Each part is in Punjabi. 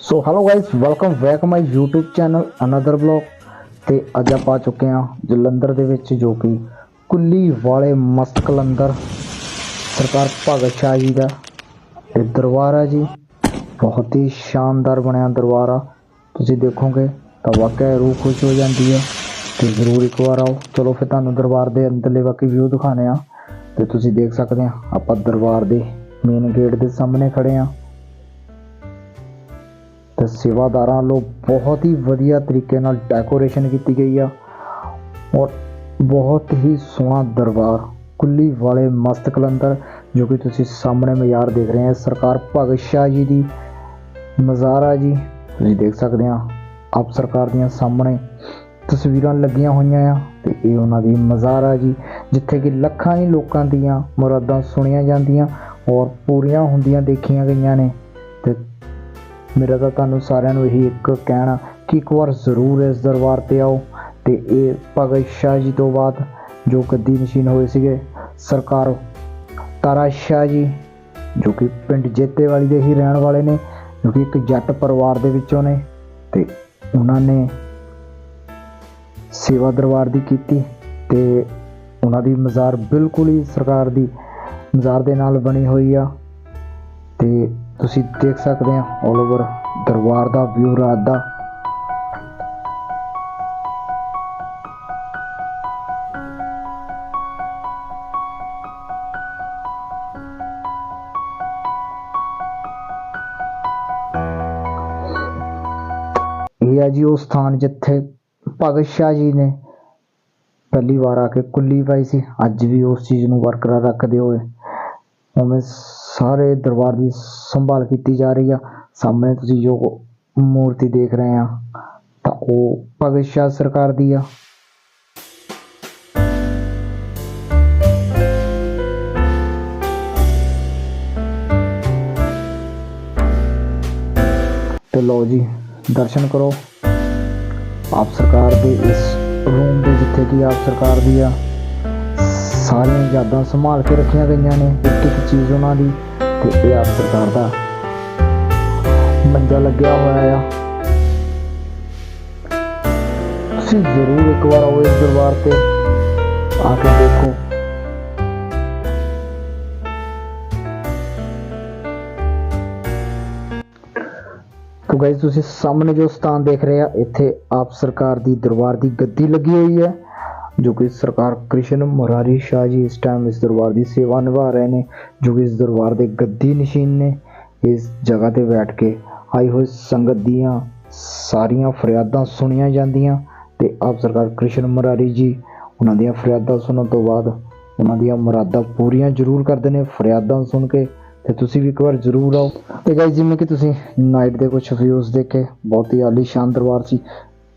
So hello guys welcome back my YouTube channel another blog ਤੇ ਅੱਜ ਆਪਾਂ ਆ ਚੁੱਕੇ ਹਾਂ ਜਲੰਧਰ ਦੇ ਵਿੱਚ, ਜੋ ਕਿ ਕੁੱਲੀ ਵਾਲੇ ਮਸਤ ਕਲੰਦਰ। ਸਰਕਾਰ ਭਗਤ ਸ਼ਾਹ ਜੀ ਦਾ ਇਹ ਦਰਬਾਰ ਹੈ ਜੀ। ਬਹੁਤ ਹੀ ਸ਼ਾਨਦਾਰ ਬਣਿਆ ਦਰਬਾਰ ਆ। ਤੁਸੀਂ ਦੇਖੋਗੇ ਤਾਂ ਵਾਕਿਆ ਰੂਹ ਖੁਸ਼ ਹੋ ਜਾਂਦੀ ਹੈ ਤੇ ਜ਼ਰੂਰ ਇੱਕ ਵਾਰ ਆਓ। ਚਲੋ ਫਿਰ ਤੁਹਾਨੂੰ ਦਰਬਾਰ ਦੇ ਅੰਦਰਲੇ ਬਾਕੀ ਵਿਊ ਦਿਖਾਣੇ ਆ ਤੇ ਤੁਸੀਂ ਦੇਖ ਸਕਦੇ ਆ ਆਪਾਂ ਦਰਬਾਰ ਦੇ ਮੇਨ ਗੇਟ ਦੇ ਸਾਹਮਣੇ ਖੜੇ ਆ ਤੇ ਸੇਵਾਦਾਰਾਂ ਵੱਲੋਂ ਬਹੁਤ ਹੀ ਵਧੀਆ ਤਰੀਕੇ ਨਾਲ ਡੈਕੋਰੇਸ਼ਨ ਕੀਤੀ ਗਈ ਆ। ਔਰ ਬਹੁਤ ਹੀ ਸੋਹਣਾ ਦਰਬਾਰ ਕੁੱਲੀ ਵਾਲੇ ਮਸਤ ਕਲੰਦਰ, ਜੋ ਕਿ ਤੁਸੀਂ ਸਾਹਮਣੇ ਮਜ਼ਾਰ ਦੇਖ ਰਹੇ ਹੋ ਸਰਕਾਰ ਭਗਤ ਸ਼ਾਹ ਜੀ ਦੀ ਮਜ਼ਾਰ ਆ ਜੀ, ਤੁਸੀਂ ਦੇਖ ਸਕਦੇ ਆ, ਆਪ ਸਰਕਾਰ ਦੀਆਂ ਸਾਹਮਣੇ ਤਸਵੀਰਾਂ ਲੱਗੀਆਂ ਹੋਈਆਂ ਆ ਤੇ ਇਹ ਉਹਨਾਂ ਦੀ ਮਜ਼ਾਰ ਆ ਜੀ, ਜਿੱਥੇ ਕਿ ਲੱਖਾਂ ਹੀ ਲੋਕਾਂ ਦੀਆਂ ਮੁਰਾਦਾਂ ਸੁਣੀਆਂ ਜਾਂਦੀਆਂ ਔਰ ਪੂਰੀਆਂ ਹੁੰਦੀਆਂ ਦੇਖੀਆਂ ਗਈਆਂ ਨੇ। ਮੇਰਾ ਤਾਂ ਤੁਹਾਨੂੰ ਸਾਰਿਆਂ ਨੂੰ ਇਹੀ ਇੱਕ ਕਹਿਣਾ ਕਿ ਇੱਕ ਵਾਰ ਜ਼ਰੂਰ ਇਸ ਦਰਬਾਰ ਤੇ ਆਓ ਤੇ ਇਹ ਭਗਤ ਸ਼ਾਹ ਜੀ ਤੋਂ ਬਾਅਦ ਜੋ ਗੱਦੀ ਨਸ਼ੀਨ ਹੋਏ ਸੀਗੇ, ਸਰਕਾਰ ਤਾਰਾ ਸ਼ਾਹ ਜੀ, ਜੋ ਕਿ ਪਿੰਡ ਜੇਤੇਵਾਲੀ ਦੇ ਹੀ ਰਹਿਣ ਵਾਲੇ ਨੇ, ਜੋ ਕਿ ਇੱਕ ਜੱਟ ਪਰਿਵਾਰ ਦੇ ਵਿੱਚੋਂ ਨੇ ਤੇ ਉਹਨਾਂ ਨੇ ਸੇਵਾ ਦਰਬਾਰ ਦੀ ਕੀਤੀ ਤੇ ਉਹਨਾਂ ਦੀ ਮਜ਼ਾਰ ਬਿਲਕੁਲ ਹੀ ਸਰਕਾਰ ਦੀ ਮਜ਼ਾਰ ਦੇ ਨਾਲ ਬਣੀ ਹੋਈ ਆ ਤੇ ਤੁਸੀਂ ਦੇਖ ਸਕਦੇ ਆ ਆਲ ਓਵਰ ਦਰਬਾਰ ਦਾ ਵਿਊ ਰਾਤ ਦਾ ਇਹ ਹੈ ਜੀ ਉਹ ਸਥਾਨ ਜਿੱਥੇ ਭਗਤ ਸ਼ਾਹ ਜੀ ਨੇ ਪਹਿਲੀ ਵਾਰ ਆ ਕੇ ਕੁੱਲੀ ਪਾਈ ਸੀ ਅੱਜ ਵੀ ਉਸ ਚੀਜ਼ ਨੂੰ ਬਰਕਰਾਰ ਰੱਖਦੇ ਹੋਏ ਉਵੇਂ ਸਾਰੇ ਦਰਬਾਰ ਦੀ ਸੰਭਾਲ ਕੀਤੀ ਜਾ ਰਹੀ ਆ। ਸਾਹਮਣੇ ਤੁਸੀਂ ਜੋ ਮੂਰਤੀ ਦੇਖ ਰਹੇ ਆ, ਤਾਂ ਉਹ ਭਗਤ ਸ਼ਾਹ ਸਰਕਾਰ ਦੀ ਆ। ਤੇ ਲਓ ਜੀ, ਦਰਸ਼ਨ ਕਰੋ। ਆਪ ਸਰਕਾਰ ਦੇ ਇਸ ਰੂਮ ਦੇ ਜਿੱਥੇ ਕਿ ਆਪ ਸਰਕਾਰ ਦੀ ਆ। ਸਾਰੀਆਂ ਯਾਦਾਂ ਸੰਭਾਲ ਕੇ ਰੱਖੀਆਂ ਗਈਆਂ ਨੇ, ਇੱਕ ਇੱਕ ਚੀਜ਼ ਉਹਨਾਂ ਦੀ, ਤੇ ਇਹ ਆਪ ਸਰਕਾਰ ਦਾ ਮੰਜਾ ਲੱਗਿਆ ਹੋਇਆ ਆ। ਤੁਸੀਂ ਜ਼ਰੂਰ ਇੱਕ ਵਾਰ ਆਓ ਇਸ ਦਰਬਾਰ ਤੇ, ਆ ਕੇ ਦੇਖੋ। ਤੋ ਗਾਇਸ ਤੁਸੀਂ ਸਾਹਮਣੇ ਜੋ ਸਥਾਨ ਦੇਖ ਰਹੇ ਆ, ਇੱਥੇ ਆਪ ਸਰਕਾਰ ਦੀ ਦਰਬਾਰ ਦੀ ਗੱਦੀ ਲੱਗੀ ਹੋਈ ਹੈ। ਜੋ ਕਿ ਸਰਕਾਰ ਕ੍ਰਿਸ਼ਨ ਮੁਰਾਰੀ ਸ਼ਾਹ ਜੀ ਇਸ ਟਾਈਮ ਇਸ ਦਰਬਾਰ ਦੀ ਸੇਵਾ ਨਿਭਾ ਰਹੇ ਨੇ, ਜੋ ਕਿ ਇਸ ਦਰਬਾਰ ਦੇ ਗੱਦੀ ਨਸ਼ੀਨ ਨੇ, ਇਸ ਜਗ੍ਹਾ ਤੇ ਬੈਠ ਕੇ ਆਈ ਹੋਈ ਸੰਗਤ ਦੀਆਂ ਸਾਰੀਆਂ ਫਰਿਆਦਾਂ ਸੁਣੀਆਂ ਜਾਂਦੀਆਂ ਤੇ ਆਪ ਸਰਕਾਰ ਕ੍ਰਿਸ਼ਨ ਮੁਰਾਰੀ ਜੀ ਉਹਨਾਂ ਦੀਆਂ ਫਰਿਆਦਾਂ ਸੁਣਨ ਤੋਂ ਬਾਅਦ ਉਹਨਾਂ ਦੀਆਂ ਮੁਰਾਦਾਂ ਪੂਰੀਆਂ ਜ਼ਰੂਰ ਕਰਦੇ ਨੇ, ਫਰਿਆਦਾਂ ਸੁਣ ਕੇ ਤੇ ਤੁਸੀਂ ਵੀ ਇੱਕ ਵਾਰ ਜ਼ਰੂਰ ਆਓ। ਤੇ ਗਾਇਸ ਜਿਵੇਂ ਕਿ ਤੁਸੀਂ ਨਾਈਟ ਦੇ ਕੁਝ ਵਿਊਜ਼ ਦੇਖੇ, ਬਹੁਤ ਹੀ ਆਲੀਸ਼ਾਨ ਦਰਬਾਰ ਸੀ।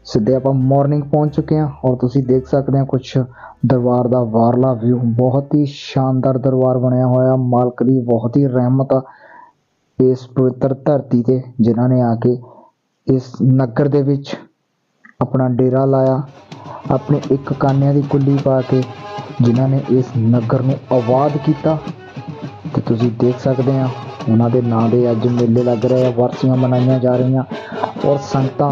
ਸਿੱਧੇ ਆਪਾਂ ਮਾਰਨਿੰਗ ਪਹੁੰਚ ਚੁੱਕੇ ਹਾਂ ਔਰ ਤੁਸੀਂ ਦੇਖ ਸਕਦੇ ਹੋ ਕੁਝ ਦਰਬਾਰ ਦਾ ਵਾਰਲਾ ਵਿਊ ਬਹੁਤ ਹੀ ਸ਼ਾਨਦਾਰ ਦਰਬਾਰ ਬਣਿਆ ਹੋਇਆ। ਮਾਲਕ ਦੀ ਬਹੁਤ ਹੀ ਰਹਿਮਤ ਆ ਇਸ ਪਵਿੱਤਰ ਧਰਤੀ ਤੇ, ਜਿਨ੍ਹਾਂ ਨੇ ਆ ਕੇ ਇਸ ਨਗਰ ਦੇ ਵਿੱਚ ਆਪਣਾ ਡੇਰਾ ਲਾਇਆ, ਆਪਣੇ ਇੱਕ ਕਾਨਿਆਂ ਦੀ ਕੁੱਲੀ ਪਾ ਕੇ, ਜਿਨ੍ਹਾਂ ਨੇ ਇਸ ਨਗਰ ਨੂੰ ਆਬਾਦ ਕੀਤਾ। ਤੇ ਤੁਸੀਂ ਦੇਖ ਸਕਦੇ ਆ ਉਹਨਾਂ ਦੇ ਨਾਂ ਦੇ ਅੱਜ ਮੇਲੇ ਲੱਗ ਰਹੇ ਆ, ਵਰਸੀਆਂ ਮਨਾਈਆਂ ਜਾ ਰਹੀਆਂ ਔਰ ਸੰਗਤਾਂ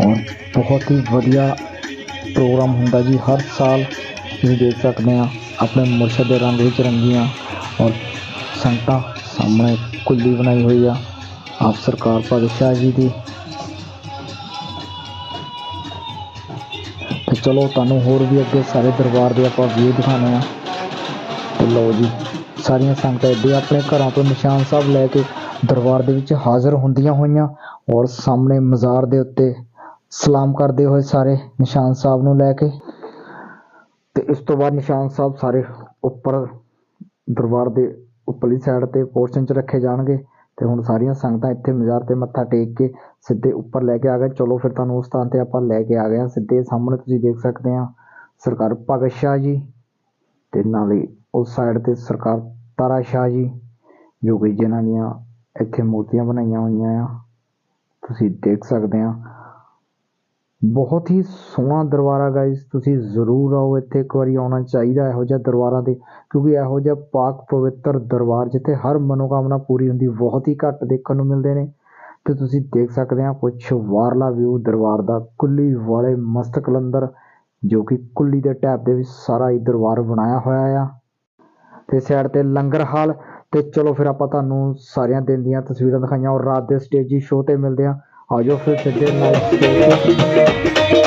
ਔਰ ਬਹੁਤ ਹੀ ਵਧੀਆ ਪ੍ਰੋਗਰਾਮ ਹੁੰਦਾ ਜੀ ਹਰ ਸਾਲ ਤੁਸੀਂ ਦੇਖ ਸਕਦੇ ਆ ਆਪਣੇ ਮੁਰਸ਼ਦ ਦੇ ਰੰਗ ਵਿੱਚ ਰੰਗੀਆਂ ਔਰ ਸੰਗਤਾਂ ਸਾਹਮਣੇ ਕੁੱਲੀ ਬਣਾਈ ਹੋਈ ਆ ਆਪ ਸਰਕਾਰ ਭਗਤ ਸ਼ਾਹ ਜੀ ਦੀ ਤੇ ਚਲੋ ਤੁਹਾਨੂੰ ਹੋਰ ਵੀ ਅੱਗੇ ਸਾਰੇ ਦਰਬਾਰ ਦੇ ਆਪਾਂ ਵੀਡੀਓ ਦਿਖਾਣੇ ਆ ਤੇ ਲਓ ਜੀ ਸਾਰੀਆਂ ਸੰਗਤਾਂ ਇੱਦੇ ਆਪਣੇ ਘਰਾਂ ਤੋਂ ਨਿਸ਼ਾਨ ਸਾਹਿਬ ਲੈ ਕੇ ਦਰਬਾਰ ਦੇ ਵਿੱਚ ਹਾਜ਼ਰ ਹੁੰਦੀਆਂ ਹੋਈਆਂ ਔਰ ਸਾਹਮਣੇ ਮਜ਼ਾਰ ਦੇ ਉੱਤੇ ਸਲਾਮ ਕਰਦੇ ਹੋਏ ਸਾਰੇ ਨਿਸ਼ਾਨ ਸਾਹਿਬ ਨੂੰ ਲੈ ਕੇ ਤੇ ਇਸ ਤੋਂ ਬਾਅਦ ਨਿਸ਼ਾਨ ਸਾਹਿਬ ਸਾਰੇ ਉੱਪਰ ਦਰਬਾਰ ਦੇ ਉੱਪਰਲੀ ਸਾਈਡ ਤੇ ਪੋਰਸ਼ਨ 'ਚ ਰੱਖੇ ਜਾਣਗੇ ਤੇ ਹੁਣ ਸਾਰੀਆਂ ਸੰਗਤਾਂ ਇੱਥੇ ਮਜ਼ਾਰ ਤੇ ਮੱਥਾ ਟੇਕ ਕੇ ਸਿੱਧੇ ਉੱਪਰ ਲੈ ਕੇ ਆ ਗਏ। ਚਲੋ ਫਿਰ ਤੁਹਾਨੂੰ ਉਸ ਸਥਾਨ ਤੇ ਆਪਾਂ ਲੈ ਕੇ ਆ ਗਏ ਹਾਂ। ਸਿੱਧੇ ਸਾਹਮਣੇ ਤੁਸੀਂ ਦੇਖ ਸਕਦੇ ਆ ਸਰਕਾਰ ਭਗਤ ਸ਼ਾਹ ਜੀ ਤੇ ਨਾਲੇ ਉਸ ਸਾਈਡ ਤੇ ਸਰਕਾਰ ਤਾਰਾ ਸ਼ਾਹ ਜੀ, ਜੋ ਕਿ ਜਿਨ੍ਹਾਂ ਦੀਆਂ ਇੱਥੇ ਮੂਰਤੀਆਂ ਬਣਾਈਆਂ ਹੋਈਆਂ ਆ। ਤੁਸੀਂ ਦੇਖ ਸਕਦੇ ਆ ਬਹੁਤ ਹੀ ਸੋਹਣਾ ਦਰਬਾਰ ਆ ਗਾਇਸ ਤੁਸੀਂ ਜ਼ਰੂਰ ਆਓ ਇੱਥੇ ਇੱਕ ਵਾਰੀ, ਆਉਣਾ ਚਾਹੀਦਾ ਇਹੋ ਜਿਹਾ ਦਰਬਾਰਾਂ ਤੇ, ਕਿਉਂਕਿ ਇਹੋ ਜਿਹਾ ਪਾਕ ਪਵਿੱਤਰ ਦਰਬਾਰ ਜਿੱਥੇ ਹਰ ਮਨੋਕਾਮਨਾ ਪੂਰੀ ਹੁੰਦੀ, ਬਹੁਤ ਹੀ ਘੱਟ ਦੇਖਣ ਨੂੰ ਮਿਲਦੇ ਨੇ। ਤੇ ਤੁਸੀਂ ਦੇਖ ਸਕਦੇ ਆ ਕੁਝ ਵਾਰਲਾ ਵਿਊ ਦਰਬਾਰ ਦਾ, ਕੁੱਲੀ ਵਾਲੇ ਮਸਤ ਕਲੰਦਰ, ਜੋ ਕਿ ਕੁੱਲੀ ਦੇ ਟੈਪ ਦੇ ਵਿੱਚ ਸਾਰਾ ਹੀ ਦਰਬਾਰ ਬਣਾਇਆ ਹੋਇਆ ਆ। ਤੇ ਸਾਈਡ ਤੇ ਲੰਗਰ ਹਾਲ, ਤੇ ਚਲੋ ਫਿਰ ਆਪਾਂ ਤੁਹਾਨੂੰ ਸਾਰਿਆਂ ਦਿਨ ਦੀਆਂ ਤਸਵੀਰਾਂ ਦਿਖਾਈਆਂ, ਔਰ ਰਾਤ ਦੇ ਸਟੇਜੀ ਸ਼ੋਅ ਤੇ ਮਿਲਦੇ ਆ। I just feel nice.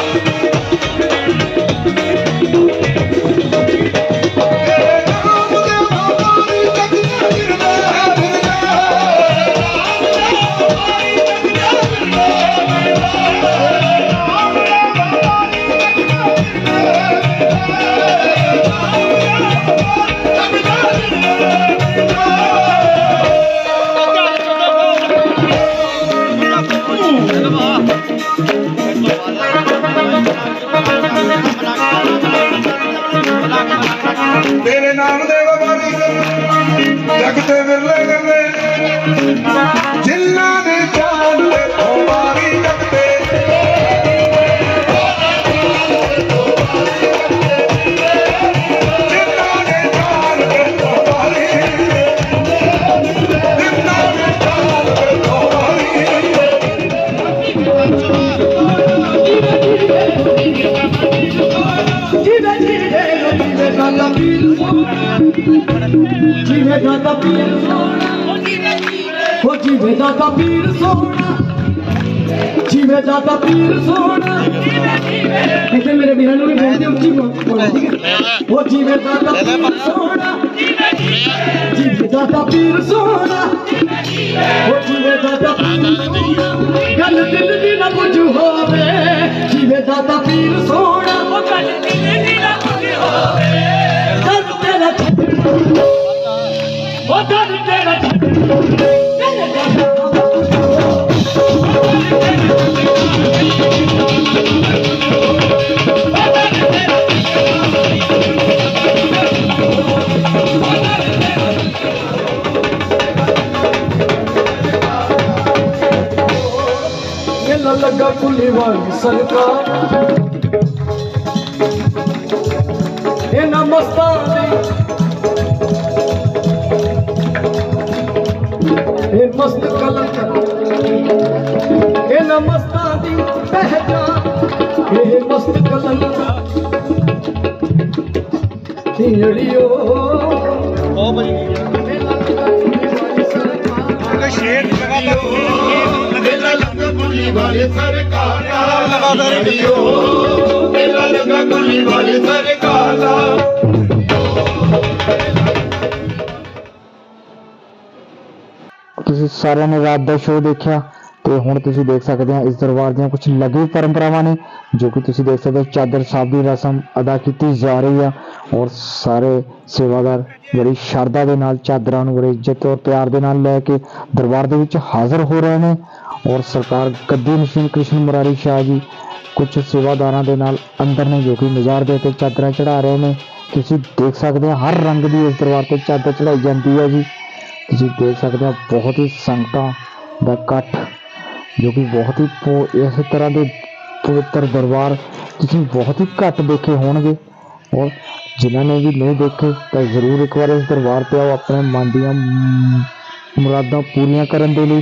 جیلان دے جان تے اواری تے اواری تے جیلان دے جان تے اواری تے جیلان دے جان تے اواری تے جیلان دے جان تے اواری تے جیے جیے جیے نال پیار جیے جیے جیے نال پیار ਹੋ ਜਿਵੇਂ ਦਾਦਾ ਪੀਰ ਸੋਣਾ ਜਿਵੇਂ ਦਾਦਾ ਪੀਰ ਸੋਣਾ ਇੱਥੇ ਮੇਰੇ ਵੀਰਾਂ ਨੂੰ ਵੀ ਬੋਲਦੇ ਉੱਚੀ ਬੋਲੋ ਠੀਕ ਹੈ ਹੋ ਜਿਵੇਂ ਦਾਦਾ ਪੀਰ ਸੋਣਾ ਜਿਵੇਂ ਦਾਦਾ ਪੀਰ ਸੋਣਾ ਹੋ ਜਿਵੇਂ ਦਾਦਾ ਪੀਰ ਸੋਹਣਾ। ਗੱਲ ਦਿਲ ਦੀ ਨਾ ਕੁਝ ਹੋਵੇ ਜਿਵੇਂ ਦਾਦਾ ਪੀਰ ਸੋਹਣਾ ਉਹ ਗੱਲ ਦਿਲ ਦੀ ਨਾ اے سرکار اے نمستاں دی اے مست کلن دا اے نمستاں دی پہچان ਲੱਗਾ ਗੁੱਲੀ ਵਾਲੇ ਸਰਕਾਰਾਂ ਰੜੀਓ ਮੇਲਾ ਲੱਗਾ ਗੁੱਲੀ ਵਾਲੇ ਸਰਕਾਰਾਂ ਤੁਸੀਂ ਸਾਰਿਆਂ ਨੇ ਰਾਤ ਦਾ ਸ਼ੋਅ ਦੇਖਿਆ ਤੇ ਹੁਣ ਤੁਸੀਂ ਦੇਖ ਸਕਦੇ ਹੋ ਇਸ ਦਰਬਾਰ ਦੀਆਂ ਕੁਝ ਲਘੂ ਪਰੰਪਰਾਵਾਂ ਨੇ, ਜੋ ਕਿ ਤੁਸੀਂ ਦੇਖ ਸਕਦੇ ਹੋ ਚਾਦਰ ਸਾਹਿਬ ਦੀ ਰਸਮ ਅਦਾ ਕੀਤੀ ਜਾ ਰਹੀ ਆ ਔਰ ਸਾਰੇ ਸੇਵਾਦਾਰ ਬੜੀ ਸ਼ਰਧਾ ਦੇ ਨਾਲ ਚਾਦਰਾਂ ਨੂੰ ਬੜੀ ਇੱਜ਼ਤ ਔਰ ਪਿਆਰ ਦੇ ਨਾਲ ਲੈ ਕੇ ਦਰਬਾਰ ਦੇ ਵਿੱਚ ਹਾਜ਼ਰ ਹੋ ਰਹੇ ਨੇ ਔਰ ਸਰਕਾਰ ਗੱਦੀ ਨਸ਼ੀਨ ਕ੍ਰਿਸ਼ਨ ਮੁਰਾਰੀ ਸ਼ਾਹ ਜੀ ਕੁਝ ਸੇਵਾਦਾਰਾਂ ਦੇ ਨਾਲ ਅੰਦਰ ਨੇ ਜੋ ਕਿ ਮਜ਼ਾਰ ਦੇ ਉੱਤੇ ਚਾਦਰਾਂ ਚੜਾ ਰਹੇ ਨੇ। ਤੁਸੀਂ ਦੇਖ ਸਕਦੇ ਹੋ ਹਰ ਰੰਗ ਦੀ ਇਸ ਦਰਬਾਰ ਤੇ ਚਾਦਰ ਚੜਾਈ ਜਾਂਦੀ ਹੈ ਜੀ। ਤੁਸੀਂ ਦੇਖ ਸਕਦੇ ਹੋ ਬਹੁਤ ਹੀ ਸੰਗਤਾਂ ਦਾ ਇਕੱਠ ਜੋ ਕਿ ਬਹੁਤ ਹੀ ਪੋ- ਇਸ ਤਰ੍ਹਾਂ ਦੇ ਪਵਿੱਤਰ ਦਰਬਾਰ ਤੁਸੀਂ ਬਹੁਤ ਹੀ ਘੱਟ ਦੇਖੇ ਹੋਣਗੇ ਔਰ ਜਿਨ੍ਹਾਂ ਨੇ ਵੀ ਨਹੀਂ ਦੇਖੇ ਤਾਂ ਜ਼ਰੂਰ ਇੱਕ ਵਾਰ ਇਸ ਦਰਬਾਰ ਤੇ ਆਓ ਆਪਣੇ ਮਨ ਦੀਆਂ ਮ- ਮੁਰਾਦਾਂ ਪੂਰੀਆਂ ਕਰਨ ਦੇ ਲਈ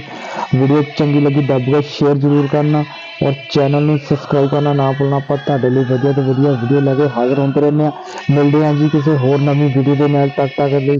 ਵੀਡੀਓ ਚੰਗੀ ਲੱਗੀ ਦੱਬ ਕੇ ਸ਼ੇਅਰ ਜ਼ਰੂਰ ਕਰਨਾ ਔਰ ਚੈਨਲ ਨੂੰ ਸਬਸਕ੍ਰਾਈਬ ਕਰਨਾ ਨਾ ਭੁੱਲਣਾ ਆਪਾਂ ਤੁਹਾਡੇ ਲਈ ਵਧੀਆ ਤੋਂ ਵਧੀਆ ਵੀਡੀਓ ਲੈ ਕੇ ਹਾਜ਼ਰ ਹੁੰਦੇ ਰਹਿੰਦੇ ਹਾਂ ਮਿਲਦੇ ਹਾਂ ਜੀ ਕਿਸੇ ਹੋਰ ਨਵੀਂ ਵੀਡੀਓ ਦੇ ਨਾਲ ਤੱਕ ਤੱਕ ਲਈ